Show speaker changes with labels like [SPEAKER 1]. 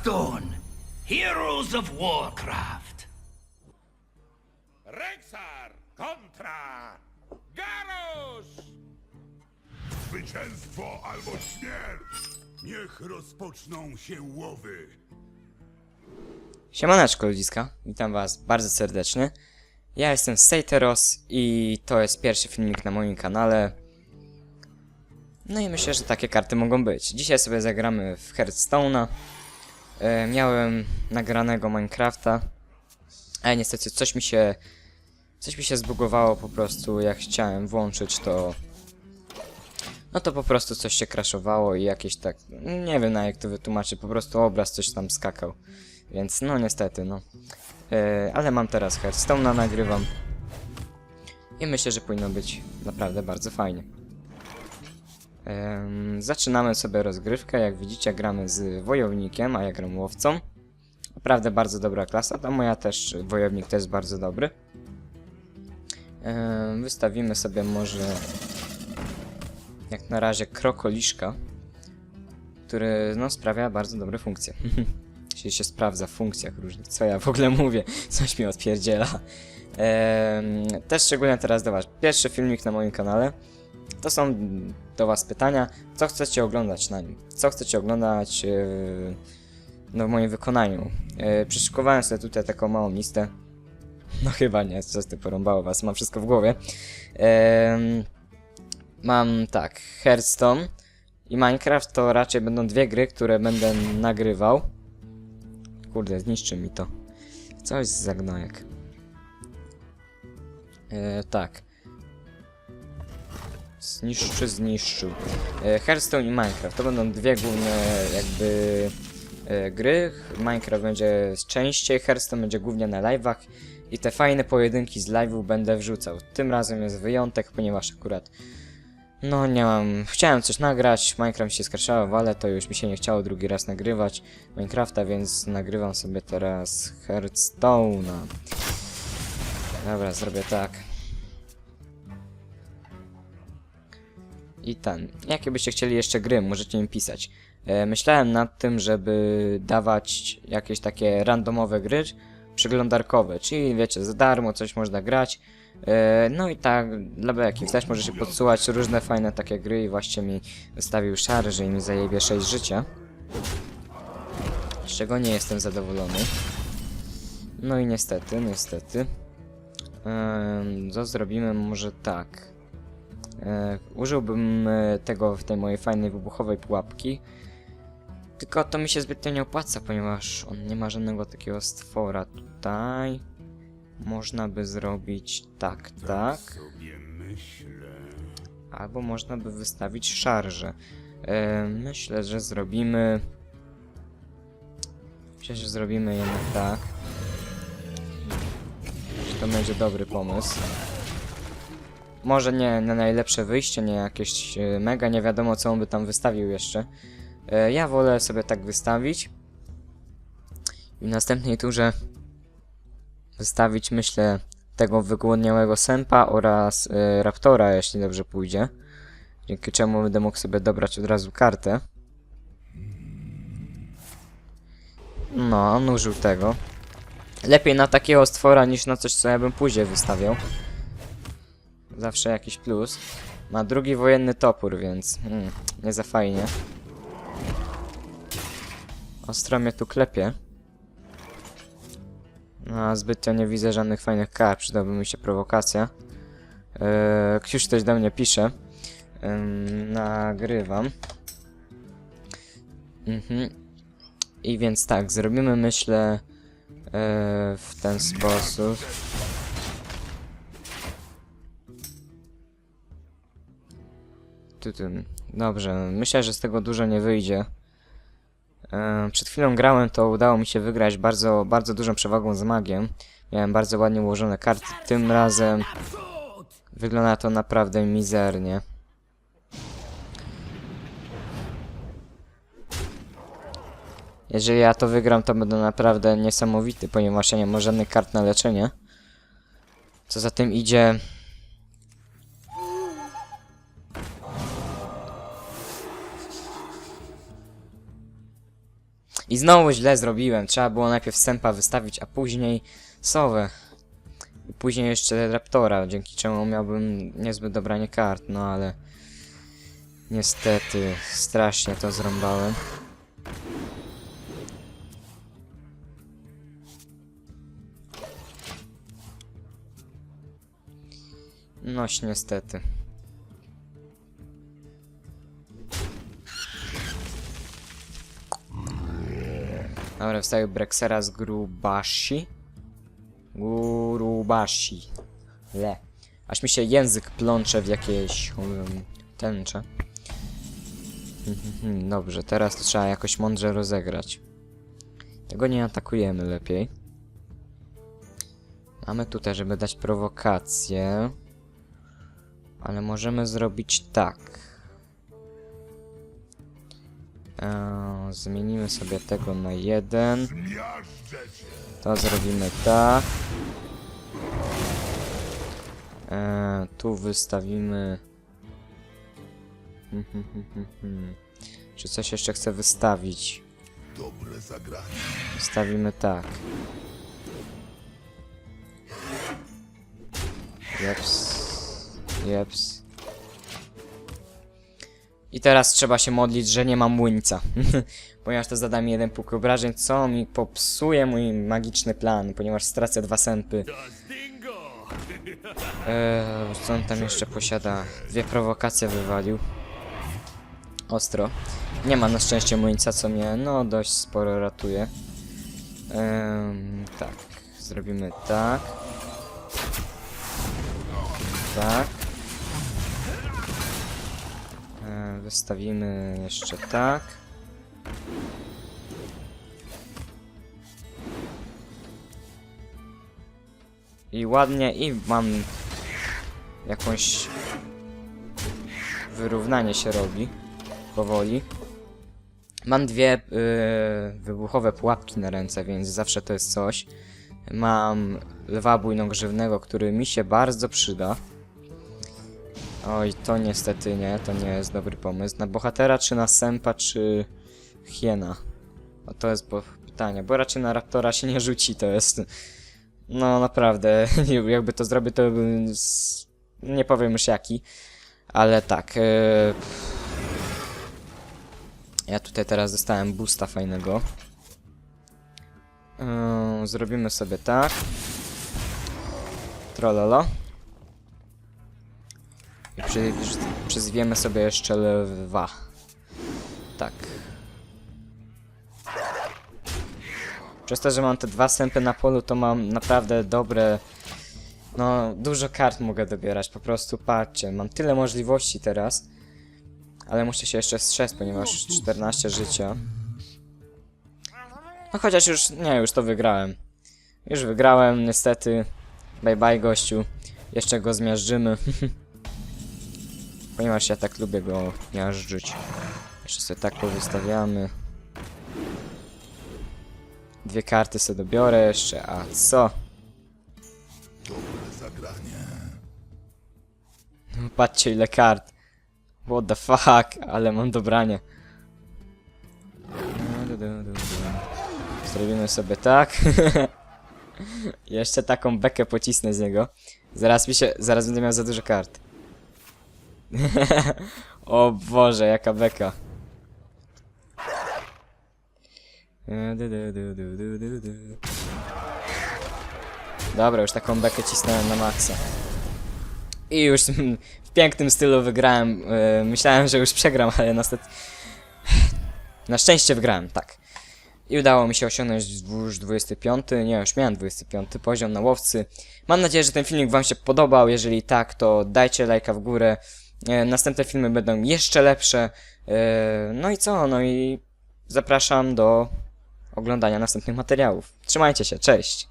[SPEAKER 1] Hearthstone, Heroes of Warcraft.
[SPEAKER 2] Rexar kontra Garus!
[SPEAKER 3] Zwycięstwo albo śmierć! Niech rozpoczną się łowy!
[SPEAKER 4] Siemaneczko ludziska, witam was bardzo serdecznie. Ja jestem Sejteros i to jest pierwszy filmik na moim kanale. No i myślę, że takie karty mogą być. Dzisiaj sobie zagramy w Hearthstone'a. E, miałem nagranego Minecrafta, ale niestety coś mi się... Coś mi się zbugowało po prostu, jak chciałem włączyć to... No to po prostu coś się crashowało i jakieś tak... Nie wiem na jak to wytłumaczyć, po prostu obraz coś tam skakał. Więc no niestety, no. E, ale mam teraz Hearthstone'a, nagrywam. I myślę, że powinno być naprawdę bardzo fajnie. Zaczynamy sobie rozgrywkę. Jak widzicie, gramy z wojownikiem, a ja gram łowcą. Naprawdę bardzo dobra klasa. Ta moja też, wojownik też bardzo dobry. Wystawimy sobie może jak na razie krokoliszka, który no, sprawia bardzo dobre funkcje. Czyli się sprawdza w funkcjach różnych. Co ja w ogóle mówię? Coś mi odpierdziela. Też szczególnie teraz do was. Pierwszy filmik na moim kanale. To są do was pytania. Co chcecie oglądać na nim? Co chcecie oglądać e, no, w moim wykonaniu? Przyszykowałem sobie tutaj taką małą listę. No chyba nie, co ty porąbało was, mam wszystko w głowie. Ehm, mam tak, Hearthstone i Minecraft to raczej będą dwie gry, które będę nagrywał. Kurde, zniszczy mi to. Coś za gnojek. E, tak. Zniszczy, zniszczył. E, Hearthstone i Minecraft to będą dwie główne jakby e, gry. Minecraft będzie częściej, Hearthstone będzie głównie na live'ach i te fajne pojedynki z live'ów będę wrzucał. Tym razem jest wyjątek, ponieważ akurat no nie mam, chciałem coś nagrać, Minecraft się skraszało, ale to już mi się nie chciało drugi raz nagrywać Minecrafta, więc nagrywam sobie teraz Hearthstone'a. Dobra, zrobię tak. I ten. Jakie byście chcieli jeszcze gry, możecie mi pisać. E, myślałem nad tym, żeby dawać jakieś takie randomowe gry, przeglądarkowe, czyli wiecie, za darmo coś można grać. E, no i tak, dla beki, też możecie podsuwać różne fajne takie gry i właśnie mi wystawił szary, że mi zajebie 6 życia. Z czego nie jestem zadowolony. No i niestety, niestety. Ehm, co zrobimy może tak. E, użyłbym e, tego w tej mojej fajnej wybuchowej pułapki. Tylko to mi się zbytnio nie opłaca, ponieważ on nie ma żadnego takiego stwora tutaj. Można by zrobić tak, tak.
[SPEAKER 3] Myślę...
[SPEAKER 4] Albo można by wystawić szarże. E, myślę, że zrobimy... Myślę, że zrobimy jednak tak. Że to będzie dobry pomysł. Może nie na najlepsze wyjście, nie jakieś e, mega, nie wiadomo co on by tam wystawił jeszcze. E, ja wolę sobie tak wystawić. I w następnej turze wystawić, myślę, tego wygłodniałego sępa oraz e, raptora, jeśli dobrze pójdzie. Dzięki czemu będę mógł sobie dobrać od razu kartę. No, on użył tego. Lepiej na takiego stwora niż na coś, co ja bym później wystawiał. Zawsze jakiś plus. Ma drugi wojenny topór, więc hmm, nie za fajnie. Ostro mnie tu klepie. No, zbytnio nie widzę żadnych fajnych kart, przydałaby mi się prowokacja. Eee, Ktoś coś do mnie pisze. Ym, nagrywam. Mhm. I więc tak, zrobimy myślę e, w ten sposób. Tu, tu. Dobrze, myślę, że z tego dużo nie wyjdzie. E, Przed chwilą grałem, to udało mi się wygrać bardzo, bardzo dużą przewagą z magiem. Miałem bardzo ładnie ułożone karty. Tym razem wygląda to naprawdę mizernie. Jeżeli ja to wygram, to będę naprawdę niesamowity, ponieważ ja nie mam żadnych kart na leczenie. Co za tym idzie... I znowu źle zrobiłem. Trzeba było najpierw sępa wystawić, a później sowę. I później jeszcze raptora, dzięki czemu miałbym niezbyt dobranie kart, no ale... Niestety, strasznie to zrąbałem. Noś niestety. Dobra, wstawił Brexera z Grubashi. Gurubashi. Le. Aż mi się język plącze w jakieś um, tęcze. Mhm, Dobrze, teraz to trzeba jakoś mądrze rozegrać. Tego nie atakujemy lepiej. Mamy tutaj, żeby dać prowokację. Ale możemy zrobić tak. Eee, zmienimy sobie tego na jeden. To zrobimy tak. Eee, tu wystawimy. Hmm, hmm, hmm. Czy coś jeszcze chcę wystawić?
[SPEAKER 3] Dobre zagranie.
[SPEAKER 4] Wstawimy tak. Jeps. Jeps. I teraz trzeba się modlić, że nie mam młyńca. ponieważ to zada mi jeden punkt obrażeń, co mi popsuje mój magiczny plan, ponieważ stracę dwa sępy. Eee, co on tam jeszcze posiada? Dwie prowokacje wywalił. Ostro. Nie ma na szczęście młyńca, co mnie no dość sporo ratuje. Ehm, tak, zrobimy tak. Tak. Wystawimy jeszcze tak. I ładnie, i mam jakąś wyrównanie się robi powoli. Mam dwie y, wybuchowe pułapki na ręce, więc zawsze to jest coś. Mam lwa bujnogrzywnego, który mi się bardzo przyda. Oj, to niestety nie, to nie jest dobry pomysł. Na bohatera, czy na sępa, czy hiena? O, to jest bo pytanie, bo raczej na raptora się nie rzuci, to jest... No naprawdę, jakby to zrobię, to bym... Nie powiem już jaki. Ale tak, y, ja tutaj teraz dostałem boosta fajnego. Yy, zrobimy sobie tak. Trololo. Przy, przyzwiemy sobie jeszcze lwa. Tak. Przez to, że mam te dwa sępy na polu, to mam naprawdę dobre... No, dużo kart mogę dobierać, po prostu patrzcie, mam tyle możliwości teraz. Ale muszę się jeszcze strzec, ponieważ 14 życia. No chociaż już, nie, już to wygrałem. Już wygrałem, niestety. Bye bye gościu. Jeszcze go zmiażdżymy. ponieważ ja tak lubię go miażdżyć. Jeszcze sobie tak powystawiamy. Dwie karty sobie dobiorę jeszcze, a co?
[SPEAKER 3] Dobre zagranie.
[SPEAKER 4] Patrzcie ile kart. What the fuck, ale mam dobranie. Zrobimy sobie tak. Jeszcze taką bekę pocisnę z niego. Zaraz mi się, zaraz będę miał za dużo kart. o Boże, jaka beka. Dobra, już taką bekę cisnąłem na maksa. I już w pięknym stylu wygrałem. Yy, myślałem, że już przegram, ale niestety... Na szczęście wygrałem, tak. I udało mi się osiągnąć już 25, nie, już miałem 25 poziom na łowcy. Mam nadzieję, że ten filmik wam się podobał. Jeżeli tak, to dajcie lajka w górę. E, następne filmy będą jeszcze lepsze. E, no i co? No i zapraszam do oglądania następnych materiałów. Trzymajcie się, cześć!